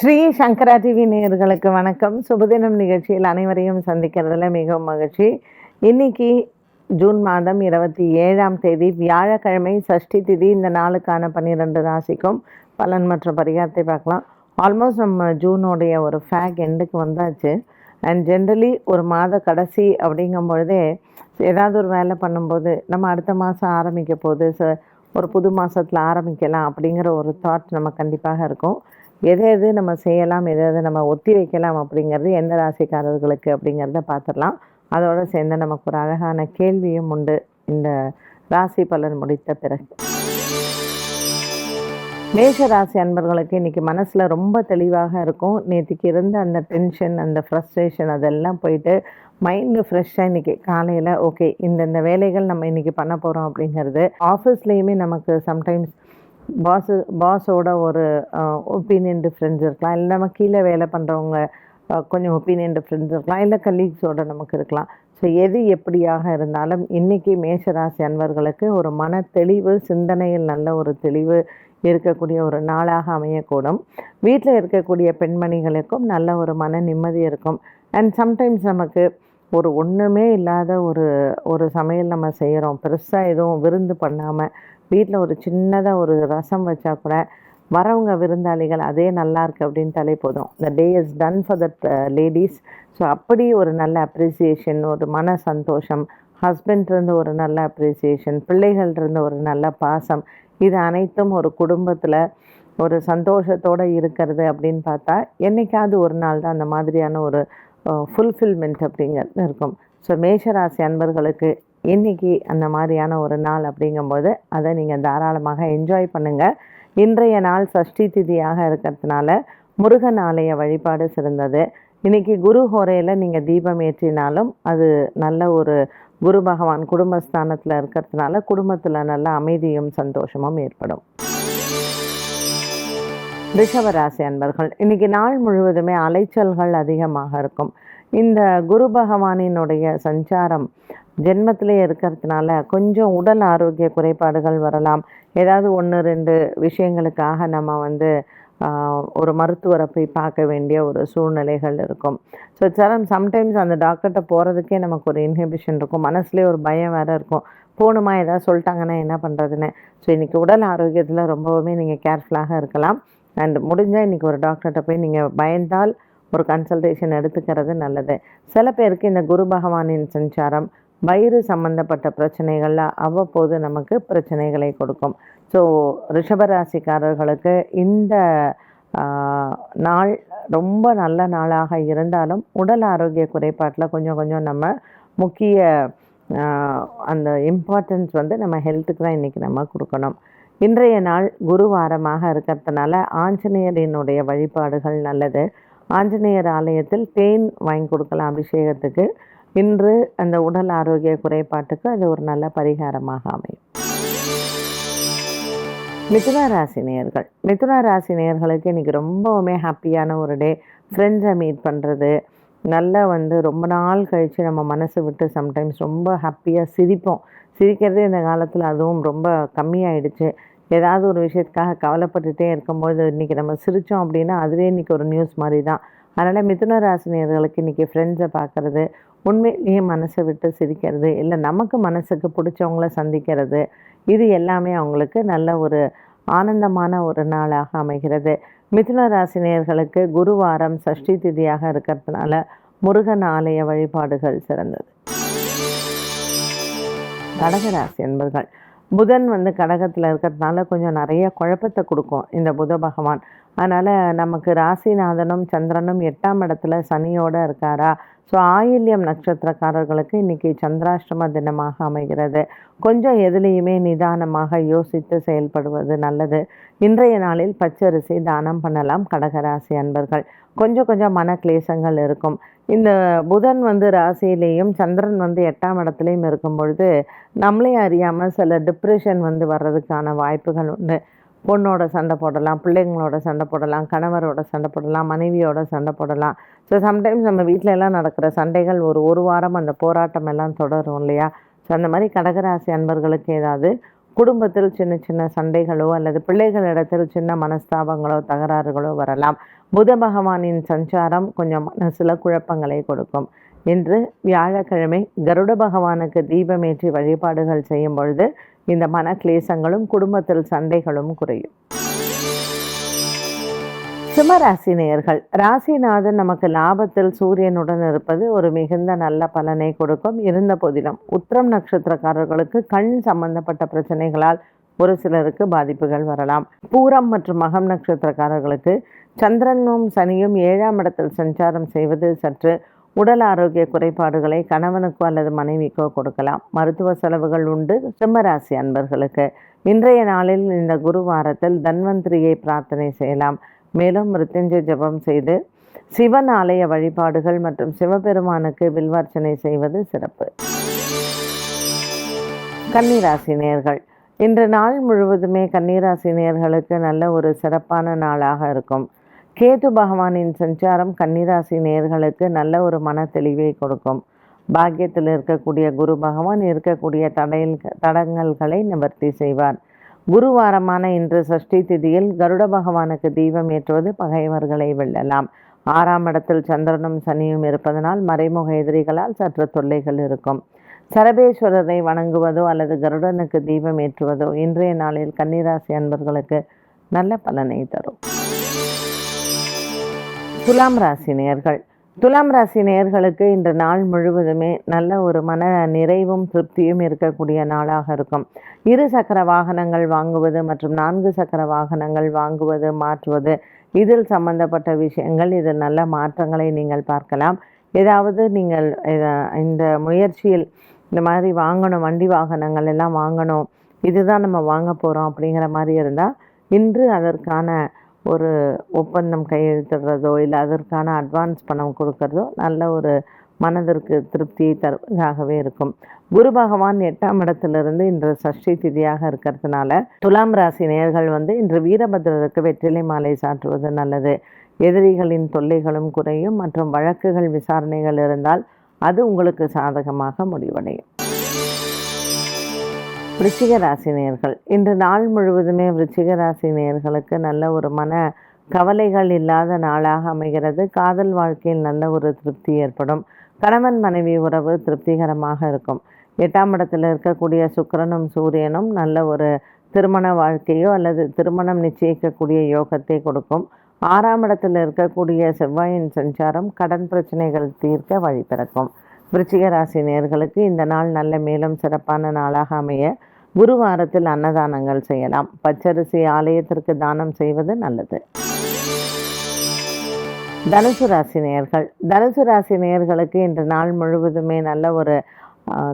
ஸ்ரீ சங்கரா TV நேயர்களுக்கு வணக்கம். சுபதினம் நிகழ்ச்சியில் அனைவரையும் சந்திக்கிறதுல மிகவும் மகிழ்ச்சி. இன்னைக்கு ஜூன் மாதம் இருபத்தி ஏழாம் தேதி வியாழக்கிழமை சஷ்டி திதி. இந்த நாளுக்கான பன்னிரெண்டு ராசிக்கும் பலன் மற்றும் பரிகாரத்தை பார்க்கலாம். ஆல்மோஸ்ட் நம்ம ஜூனுடைய ஒரு ஃபேக் எண்டுக்கு வந்தாச்சு. அண்ட் ஜென்ரலி ஒரு மாத கடைசி அப்படிங்கும் பொழுதே ஏதாவது ஒரு வேலை பண்ணும்போது நம்ம அடுத்த மாதம் ஆரம்பிக்க போது ச ஒரு புது மாதத்தில் ஆரம்பிக்கலாம் அப்படிங்கிற ஒரு தாட் நம்ம கண்டிப்பாக இருக்கும். எதை எது நம்ம செய்யலாம் எதை எது நம்ம ஒத்தி வைக்கலாம் அப்படிங்கிறது எந்த ராசிக்காரர்களுக்கு அப்படிங்கிறத பார்த்துடலாம். அதோடு சேர்ந்து நமக்கு ஒரு அழகான கேள்வியும் உண்டு. இந்த ராசி பலன் முடித்த பிறகு. மேஷ ராசி அன்பர்களுக்கு இன்றைக்கி மனசில் ரொம்ப தெளிவாக இருக்கும். நேற்றுக்கு இருந்த அந்த டென்ஷன் அந்த ஃப்ரஸ்ட்ரேஷன் அதெல்லாம் போயிட்டு மைண்டு ஃப்ரெஷ்ஷாக இன்றைக்கி காலையில் ஓகே இந்தந்த வேலைகள் நம்ம இன்றைக்கி பண்ண போகிறோம் அப்படிங்கிறது ஆஃபீஸ்லேயுமே நமக்கு சம்டைம்ஸ் பாஸு பாஸோட ஒரு ஒப்பீனியன் டிஃப்ரென்ஸ் இருக்கலாம். இல்லை நம்ம கீழே வேலை பண்ணுறவங்க கொஞ்சம் ஒப்பீனியன் டிஃப்ரென்ஸ் இருக்கலாம். இல்லை கலீக்ஸோட நமக்கு இருக்கலாம். ஸோ எது எப்படியாக இருந்தாலும் இன்றைக்கி மேஷராசி அன்பர்களுக்கு ஒரு மன தெளிவு சிந்தனையில் நல்ல ஒரு தெளிவு இருக்கக்கூடிய ஒரு நாளாக அமையக்கூடும். வீட்டில் இருக்கக்கூடிய பெண்மணிகளுக்கும் நல்ல ஒரு மன நிம்மதி இருக்கும். அண்ட் சம்டைம்ஸ் நமக்கு ஒரு ஒன்றுமே இல்லாத ஒரு ஒரு சமையல் நம்ம செய்கிறோம் பெருசாக எதுவும் விருந்து பண்ணாமல் வீட்டில் ஒரு சின்னதாக ஒரு ரசம் வச்சா கூட வரவங்க விருந்தாளிகள் அதே நல்லா இருக்கு அப்படின்ட்டாலே போதும். The day is done for that ladies so அப்படி ஒரு நல்ல அப்ரிசியேஷன் ஒரு மன சந்தோஷம் ஹஸ்பண்ட்லேருந்து ஒரு நல்ல அப்ரிசியேஷன் பிள்ளைகள்லேருந்து ஒரு நல்ல பாசம் இது அனைத்தும் ஒரு குடும்பத்தில் ஒரு சந்தோஷத்தோடு இருக்கிறது அப்படின்னு பார்த்தா என்றைக்காவது ஒரு நாள் தான் அந்த மாதிரியான ஒரு uh, ஃபுல்ஃபில்மெண்ட் அப்படிங்கிறது இருக்கும். ஸோ மேஷராசி அன்பர்களுக்கு இன்றைக்கி அந்த மாதிரியான ஒரு நாள் அப்படிங்கும்போது அதை நீங்கள் தாராளமாக என்ஜாய் பண்ணுங்கள் இன்றைய நாள் சஷ்டி திதியாக இருக்கிறதுனால முருகன் ஆலய வழிபாடு சிறந்தது. இன்றைக்கி குரு ஹோரையில் நீங்கள் தீபம் ஏற்றினாலும் அது நல்ல ஒரு குரு பகவான் குடும்பஸ்தானத்தில் இருக்கிறதுனால குடும்பத்தில் நல்ல அமைதியும் சந்தோஷமும் ஏற்படும். ரிஷபராசி அன்பர்கள் இன்னைக்கு நாள் முழுவதுமே அலைச்சல்கள் அதிகமாக இருக்கும். இந்த குரு பகவானினுடைய சஞ்சாரம் ஜென்மத்திலே இருக்கிறதுனால கொஞ்சம் உடல் ஆரோக்கிய குறைபாடுகள் வரலாம். ஏதாவது ஒன்று ரெண்டு விஷயங்களுக்காக நம்ம வந்து ஒரு மருத்துவரை போய் பார்க்க வேண்டிய ஒரு சூழ்நிலைகள் இருக்கும். ஸோ சரம் சம்டைம்ஸ் அந்த டாக்டர்கிட்ட போகிறதுக்கே நமக்கு ஒரு இன்ஹிபிஷன் இருக்கும். மனசுலேயே ஒரு பயம் வேறு இருக்கும். போகணுமா ஏதாவது சொல்லிட்டாங்கன்னா என்ன பண்ணுறதுன்னு ஸோ இன்றைக்கி உடல் ஆரோக்கியத்தில் ரொம்பவுமே நீங்கள் கேர்ஃபுல்லாக இருக்கலாம். அண்ட் முடிஞ்சால் இன்றைக்கி ஒரு டாக்டர்கிட்ட போய் நீங்கள் பயந்தால் ஒரு கன்சல்டேஷன் எடுத்துக்கிறது நல்லது. சில பேருக்கு இந்த குரு பகவானின் சஞ்சாரம் வயிறு சம்பந்தப்பட்ட பிரச்சனைகளில் அவ்வப்போது நமக்கு பிரச்சனைகளை கொடுக்கும். ஸோ ரிஷபராசிக்காரர்களுக்கு இந்த நாள் ரொம்ப நல்ல நாளாக இருந்தாலும் உடல் ஆரோக்கிய குறைபாட்டில் கொஞ்சம் கொஞ்சம் நம்ம முக்கிய அந்த இம்பார்ட்டன்ஸ் வந்து நம்ம ஹெல்த்துக்கு தான் இன்றைக்கி நம்ம கொடுக்கணும். இன்றைய நாள் குருவாரமாக இருக்கிறதுனால ஆஞ்சநேயரினுடைய வழிபாடுகள் நல்லது. ஆஞ்சநேயர் ஆலயத்தில் தேன் வாங்கி கொடுக்கலாம் அபிஷேகத்துக்கு. இன்று அந்த உடல் ஆரோக்கிய குறைபாட்டுக்கு அது ஒரு நல்ல பரிகாரமாக அமையும். மிதுன ராசி நேயர்கள். மிதுன ராசி நேயர்களுக்கு இன்றைக்கி ரொம்பவுமே ஹாப்பியான ஒரு டே. ஃப்ரெண்ட்ஸை மீட் பண்ணுறது நல்லா வந்து ரொம்ப நாள் கழித்து நம்ம மனசை விட்டு சம்டைம்ஸ் ரொம்ப ஹாப்பியாக சிரிப்போம். சிரிக்கிறதே இந்த காலத்தில் அதுவும் ரொம்ப கம்மியாயிடுச்சு. ஏதாவது ஒரு விஷயத்துக்காக கவலைப்பட்டுகிட்டே இருக்கும்போது இன்றைக்கி நம்ம சிரித்தோம் அப்படின்னா அதுவே இன்றைக்கி ஒரு நியூஸ் மாதிரி தான் அதனால் மிதுன ராசினியர்களுக்கு இன்றைக்கி ஃப்ரெண்ட்ஸை பார்க்குறது உண்மையிலேயே மனசை விட்டு சிரிக்கிறது இல்லை நமக்கு மனசுக்கு பிடிச்சவங்கள சந்திக்கிறது இது எல்லாமே அவங்களுக்கு நல்ல ஒரு ஆனந்தமான ஒரு நாளாக அமைகிறது. மிதுன ராசினியர்களுக்கு குருவாரம் சஷ்டி திதியாக இருக்கிறதுனால முருகன் ஆலய வழிபாடுகள் சிறந்தது. கடகராசி என்பர்கள் புதன் வந்து கடகத்தில் இருக்கிறதுனால கொஞ்சம் நிறைய குழப்பத்தை கொடுக்கும் இந்த புத பகவான். அதனால் நமக்கு ராசிநாதனும் சந்திரனும் எட்டாம் இடத்துல சனியோடு இருக்காரா ஸோ ஆயில்யம் நட்சத்திரக்காரர்களுக்கு இன்றைக்கி சந்திராஷ்டம தினமாக அமைகிறது. கொஞ்சம் எதுலேயுமே நிதானமாக யோசித்து செயல்படுவது நல்லது. இன்றைய நாளில் பச்சரிசி தானம் பண்ணலாம் கடகராசி அன்பர்கள். கொஞ்சம் கொஞ்சம் மன கிளேசங்கள் இருக்கும். இந்த புதன் வந்து ராசியிலேயும் சந்திரன் வந்து எட்டாம் இடத்துலையும் இருக்கும் பொழுது நம்மளே அறியாமல் சில டிப்ரெஷன் வந்து வர்றதுக்கான வாய்ப்புகள் உண்டு. பொண்ணோட சண்டை போடலாம் பிள்ளைங்களோட சண்டை போடலாம் கணவரோட சண்டை போடலாம் மனைவியோட சண்டை போடலாம். ஸோ சம்டைம்ஸ் நம்ம வீட்டில எல்லாம் நடக்கிற சண்டைகள் ஒரு ஒரு வாரம் அந்த போராட்டம் எல்லாம் தொடரும் இல்லையா? ஸோ அந்த மாதிரி கடகராசி அன்பர்களுக்கு ஏதாவது குடும்பத்தில் சின்ன சின்ன சண்டைகளோ அல்லது பிள்ளைகளிடத்தில் சின்ன மனஸ்தாபங்களோ தகராறுகளோ வரலாம். புத பகவானின் சஞ்சாரம் கொஞ்சம் மனசில் குழப்பங்களை கொடுக்கும். இன்று வியாழக்கிழமை கருட பகவானுக்கு தீபமேற்றி வழிபாடுகள் செய்யும் பொழுது இந்த மன கிளேசங்களும் குடும்பத்தில் சண்டைகளும் குறையும். சிம்மராசி நேயர்கள் ராசிநாதன் நமக்கு லாபத்தில் சூரியனுடன் இருப்பது ஒரு மிகுந்த நல்ல பலனை கொடுக்கும். இருந்த போதிலும் உத்திரம் நட்சத்திரக்காரர்களுக்கு கண் சம்பந்தப்பட்ட பிரச்சனைகளால் ஒரு சிலருக்கு பாதிப்புகள் வரலாம். பூரம் மற்றும் மகம் நட்சத்திரக்காரர்களுக்கு சந்திரனும் சனியும் ஏழாம் இடத்தில் சஞ்சாரம் செய்வது சற்று உடல் ஆரோக்கிய குறைபாடுகளை கணவனுக்கோ அல்லது மனைவிக்கோ கொடுக்கலாம். மருத்துவ செலவுகள் உண்டு. சிம்மராசி அன்பர்களுக்கு இன்றைய நாளில் இந்த குருவாரத்தில் தன்வந்திரியை பிரார்த்தனை செய்யலாம். மேலும் மிருத்யுஞ்சய ஜபம் செய்து சிவன் ஆலய வழிபாடுகள் மற்றும் சிவபெருமானுக்கு வில்வார்ச்சனை செய்வது சிறப்பு. கன்னிராசி நேர்கள் இன்று நாள் முழுவதுமே கன்னிராசி நேர்களுக்கு நல்ல ஒரு சிறப்பான நாளாக இருக்கும். கேது பகவானின் சஞ்சாரம் கன்னிராசி நேர்களுக்கு நல்ல ஒரு மன தெளிவை கொடுக்கும். பாக்கியத்தில் இருக்கக்கூடிய குரு பகவான் இருக்கக்கூடிய தடையில் தடங்கல்களை நிவர்த்தி செய்வார். குருவாரமான இன்று சஷ்டி திதியில் கருட பகவானுக்கு தீபம் ஏற்றுவது பகைவர்களை வெல்லலாம். ஆறாம் இடத்தில் சந்திரனும் சனியும் இருப்பதனால் மறைமுக எதிரிகளால் சற்று தொல்லைகள் இருக்கும். சரபேஸ்வரரை வணங்குவதோ அல்லது கருடனுக்கு தீபம் ஏற்றுவதோ இன்றைய நாளில் கன்னிராசி அன்பர்களுக்கு நல்ல பலனை தரும். துலாம் ராசி நேர்கள் துலாம் ராசி நேர்களுக்கு இன்று நாள் முழுவதுமே நல்ல ஒரு மன நிறைவும் திருப்தியும் இருக்கக்கூடிய நாளாக இருக்கும். இரு சக்கர வாகனங்கள் வாங்குவது மற்றும் நான்கு சக்கர வாகனங்கள் வாங்குவது மாற்றுவது இதில் சம்பந்தப்பட்ட விஷயங்கள் இதில் நல்ல மாற்றங்களை நீங்கள் பார்க்கலாம். ஏதாவது நீங்கள் இந்த முயற்சியில் இந்த மாதிரி வாங்கணும் வண்டி வாகனங்கள் எல்லாம் வாங்கணும் இதுதான் நம்ம வாங்க போகிறோம் அப்படிங்கிற மாதிரி இருந்தால் இன்று அதற்கான ஒரு ஒப்பந்தம் கையெழுத்திடுறதோ இல்லை அதற்கான அட்வான்ஸ் பணம் கொடுக்கறதோ நல்ல ஒரு மனதிற்கு திருப்தியை தருவதாகவே இருக்கும். குரு பகவான் எட்டாம் இடத்திலிருந்து இன்று சஷ்டி திதியாக இருக்கிறதுனால துலாம் ராசி நேர்கள் வந்து இன்று வீரபத்ரருக்கு வெற்றிலை மாலை சாற்றுவது நல்லது. எதிரிகளின் தொல்லைகளும் குறையும் மற்றும் வழக்குகள் விசாரணைகள் இருந்தால் அது உங்களுக்கு சாதகமாக முடிவடையும். விருச்சிக ராசி நேர்கள் இன்று நாள் முழுவதுமே விருச்சிக ராசி நேர்களுக்கு நல்ல ஒரு மன கவலைகள் இல்லாத நாளாக அமைகிறது. காதல் வாழ்க்கையில் நல்ல ஒரு திருப்தி ஏற்படும். கணவன் மனைவி உறவு திருப்திகரமாக இருக்கும். எட்டாம் இடத்தில் இருக்கக்கூடிய சுக்கரனும் சூரியனும் நல்ல ஒரு திருமண வாழ்க்கையோ அல்லது திருமணம் நிச்சயிக்கக்கூடிய யோகத்தை கொடுக்கும். ஆறாம் இடத்தில் இருக்கக்கூடிய செவ்வாயின் சஞ்சாரம் கடன் பிரச்சனைகள் தீர்க்க வழி பிறக்கும். விருச்சிக ராசி நேர்களுக்கு இந்த நாள் நல்ல மேலும் சிறப்பான நாளாக அமைய குருவாரத்தில் அன்னதானங்கள் செய்யலாம். பச்சரிசி ஆலயத்திற்கு தானம் செய்வது நல்லது. தனுசு ராசி நேயர்கள். தனுசு ராசி நேயர்களுக்கு இன்று நாள் முழுவதுமே நல்ல ஒரு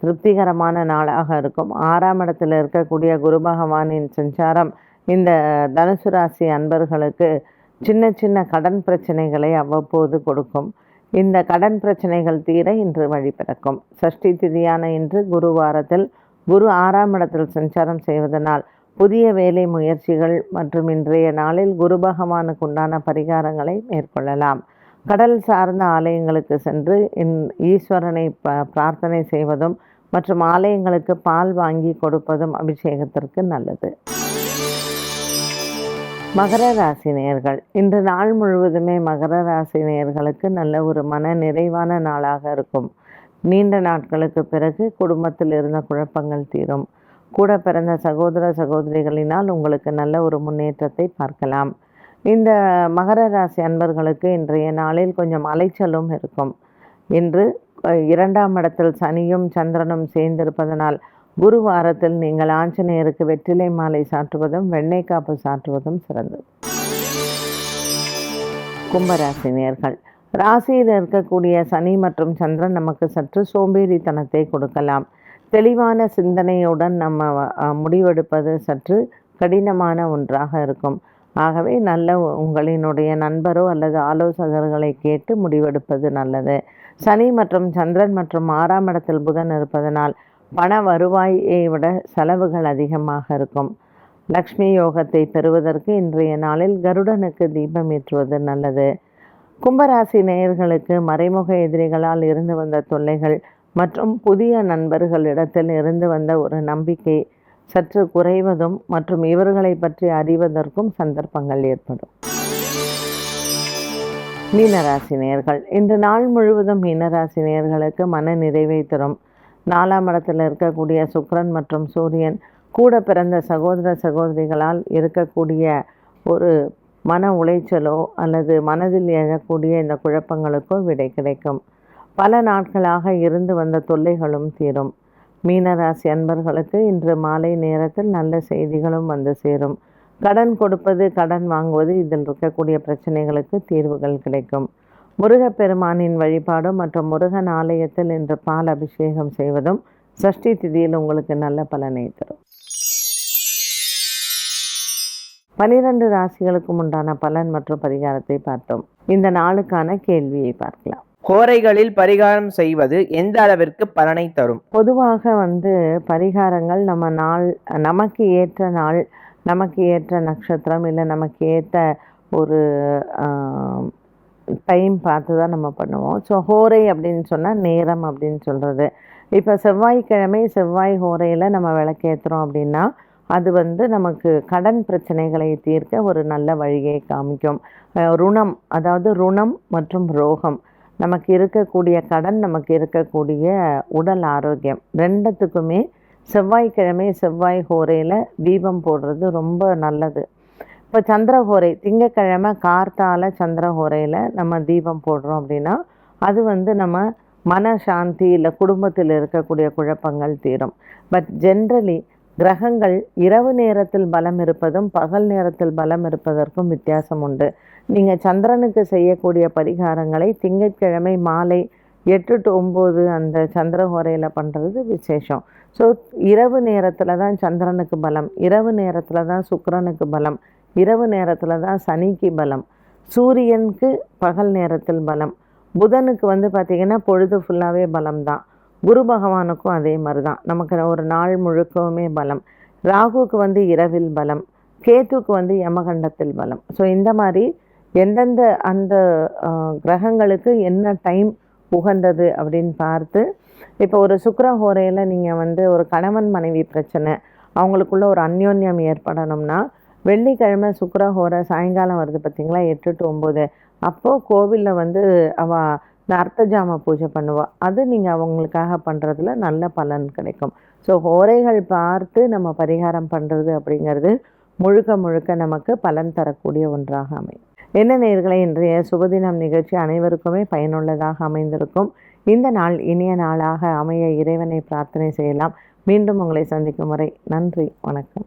திருப்திகரமான நாளாக இருக்கும். ஆறாம் இடத்தில் இருக்கக்கூடிய குரு பகவானின் சஞ்சாரம் இந்த தனுசு ராசி அன்பர்களுக்கு சின்ன சின்ன கடன் பிரச்சனைகளை அவ்வப்போது கொடுக்கும். இந்த கடன் பிரச்சனைகள் தீர இன்று வழி பிறக்கும். சஷ்டி திதியான இன்று குருவாரத்தில் குரு ஆறாம் இடத்தில் சஞ்சாரம் செய்வதனால் புதிய வேலை முயற்சிகள் மற்றும் இன்றைய நாளில் குரு பகவானுக்கு உண்டான பரிகாரங்களை மேற்கொள்ளலாம். கடல் சார்ந்த ஆலயங்களுக்கு சென்று இன் ஈஸ்வரனை ப பிரார்த்தனை செய்வதும் மற்றும் ஆலயங்களுக்கு பால் வாங்கி கொடுப்பதும் அபிஷேகத்திற்கு நல்லது. மகர ராசி நேயர்கள். இன்று நாள் முழுவதுமே மகர ராசி நேயர்களுக்கு நல்ல ஒரு மன நிறைவான நாளாக இருக்கும். நீண்ட நாட்களுக்கு பிறகு குடும்பத்தில் இருந்த குழப்பங்கள் தீரும். கூட பிறந்த சகோதர சகோதரிகளினால் உங்களுக்கு நல்ல ஒரு முன்னேற்றத்தை பார்க்கலாம். இந்த மகர ராசி அன்பர்களுக்கு இன்றைய நாளில் கொஞ்சம் அலைச்சலும் இருக்கும். இன்று இரண்டாம் இடத்தில் சனியும் சந்திரனும் சேர்ந்திருப்பதனால் குரு வாரத்தில் நீங்கள் ஆஞ்சநேயருக்கு வெற்றிலை மாலை சாற்றுவதும் வெண்ணெய் காப்பு சாற்றுவதும் சிறந்தது. கும்பராசினியர்கள் ராசியில் இருக்கக்கூடிய சனி மற்றும் சந்திரன் நமக்கு சற்று சோம்பேறித்தனத்தை கொடுக்கலாம். தெளிவான சிந்தனையுடன் நம்ம முடிவெடுப்பது சற்று கடினமான ஒன்றாக இருக்கும். ஆகவே நல்ல உங்களினுடைய நண்பரோ அல்லது ஆலோசகர்களை கேட்டு முடிவெடுப்பது நல்லது. சனி மற்றும் சந்திரன் மற்றும் ஆறாம் இடத்தில் புதன் இருப்பதனால் பண வருவாயை விட செலவுகள் அதிகமாக இருக்கும். லக்ஷ்மி யோகத்தை பெறுவதற்கு இன்றைய நாளில் கருடனுக்கு தீபம் ஏற்றுவது நல்லது. கும்பராசி நேயர்களுக்கு மறைமுக எதிரிகளால் இருந்து வந்த தொல்லைகள் மற்றும் புதிய நண்பர்களிடத்தில் இருந்து வந்த ஒரு நம்பிக்கை சற்று குறைவதும் மற்றும் இவர்களை பற்றி அறிவதற்கும் சந்தர்ப்பங்கள் ஏற்படும். மீனராசி நேர்கள் இன்று நாள் முழுவதும் மீனராசி நேர்களுக்கு மன நிறைவை தரும். நாலாம் இடத்தில் இருக்கக்கூடிய சுக்ரன் மற்றும் சூரியன் கூட பிறந்த சகோதர சகோதரிகளால் இருக்கக்கூடிய ஒரு மன உளைச்சலோ அல்லது மனதில் எழக்கூடிய இந்த குழப்பங்களுக்கோ விடை கிடைக்கும். பல நாட்களாக இருந்து வந்த தொல்லைகளும் தீரும். மீனராசி அன்பர்களுக்கு இன்று மாலை நேரத்தில் நல்ல செய்திகளும் வந்து சேரும். கடன் கொடுப்பது கடன் வாங்குவது இதில் இருக்கக்கூடிய பிரச்சனைகளுக்கு தீர்வுகள் கிடைக்கும். முருகப்பெருமானின் வழிபாடும் மற்றும் முருகன் ஆலயத்தில் இன்று பால் அபிஷேகம் செய்வதும் சஷ்டி திதியில் உங்களுக்கு நல்ல பலனை தரும். பனிரெண்டு ராசிகளுக்கும் உண்டான பலன் மற்றும் பரிகாரத்தை பார்த்தோம். இந்த நாளுக்கான கேள்வியை பார்க்கலாம். கோரைகளில் பரிகாரம் செய்வது எந்த அளவிற்கு பலனை தரும்? பொதுவாக வந்து பரிகாரங்கள் நம்ம நாள் நமக்கு ஏற்ற நாள் நமக்கு ஏற்ற நட்சத்திரம் இல்லை நமக்கு ஏற்ற ஒரு டைம் பார்த்து தான் நம்ம பண்ணுவோம். ஸோ ஹோரை அப்படின்னு சொன்னால் நேரம் அப்படின்னு சொல்கிறது இப்போ செவ்வாய்க்கிழமை செவ்வாய் ஹோரையில் நம்ம விளக்கேற்றுறோம் அப்படின்னா அது வந்து நமக்கு கடன் பிரச்சனைகளை தீர்க்க ஒரு நல்ல வழியை காமிக்கும். ருணம் அதாவது ருணம் மற்றும் ரோகம். நமக்கு இருக்கக்கூடிய கடன் நமக்கு இருக்கக்கூடிய உடல் ஆரோக்கியம். ரெண்டுத்துக்குமே செவ்வாய்க்கிழமை செவ்வாய் ஹோரையில் தீபம் போடுறது ரொம்ப நல்லது. இப்போ சந்திரஹோரை திங்கக்கிழமை கார்த்தால சந்திரஹோரையில் நம்ம தீபம் போடுறோம் அப்படின்னா அது வந்து நம்ம மன சாந்தி இல்லை குடும்பத்தில் இருக்கக்கூடிய குழப்பங்கள் தீரும். பட் ஜென்ரலி கிரகங்கள் இரவு நேரத்தில் பலம் இருப்பதும் பகல் நேரத்தில் பலம் இருப்பதற்கும் வித்தியாசம் உண்டு. நீங்கள் சந்திரனுக்கு செய்யக்கூடிய பரிகாரங்களை திங்கட்கிழமை மாலை எட்டு டு ஒம்பது அந்த சந்திரஹோரையில் பண்ணுறது விசேஷம். ஸோ இரவு நேரத்தில் தான் சந்திரனுக்கு பலம் இரவு நேரத்தில் தான் சுக்கரனுக்கு பலம் இரவு நேரத்தில் தான் சனிக்கு பலம் சூரியனுக்கு பகல் நேரத்தில் பலம் புதனுக்கு வந்து பார்த்திங்கன்னா பொழுது ஃபுல்லாகவே பலம் தான் குரு பகவானுக்கும் அதே மாதிரி தான் நமக்கு ஒரு நாள் முழுக்கவுமே பலம். ராகுவுக்கு வந்து இரவில் பலம். கேத்துக்கு வந்து யமகண்டத்தில் பலம். ஸோ இந்த மாதிரி எந்தெந்த அந்த கிரகங்களுக்கு என்ன டைம் உகந்தது அப்படின்னு பார்த்து இப்போ ஒரு சுக்கிரஹோரையில் நீங்கள் வந்து ஒரு கணவன் மனைவி பிரச்சனை அவங்களுக்குள்ள ஒரு அந்யோன்யம் ஏற்படணும்னா வெள்ளிக்கிழமை சுக்கிரஹோரை சாயங்காலம் வருது பார்த்திங்களா எட்டு டு ஒம்பது. அப்போது கோவிலில் வந்து அவள் இந்த அர்த்தஜாம பூஜை பண்ணுவா. அது நீங்கள் அவங்களுக்காக பண்ணுறதுல நல்ல பலன் கிடைக்கும். ஸோ ஹோரைகள் பார்த்து நம்ம பரிகாரம் பண்ணுறது அப்படிங்கிறது முழுக்க முழுக்க நமக்கு பலன் தரக்கூடிய ஒன்றாக அமையும். என்ன நேர்களை இன்றைய சுபதினம் நிகழ்ச்சி அனைவருக்குமே பயனுள்ளதாக அமைந்திருக்கும். இந்த நாள் இனிய நாளாக அமைய இறைவனை பிரார்த்தனை செய்யலாம். மீண்டும் உங்களை சந்திக்கும் வரை நன்றி வணக்கம்.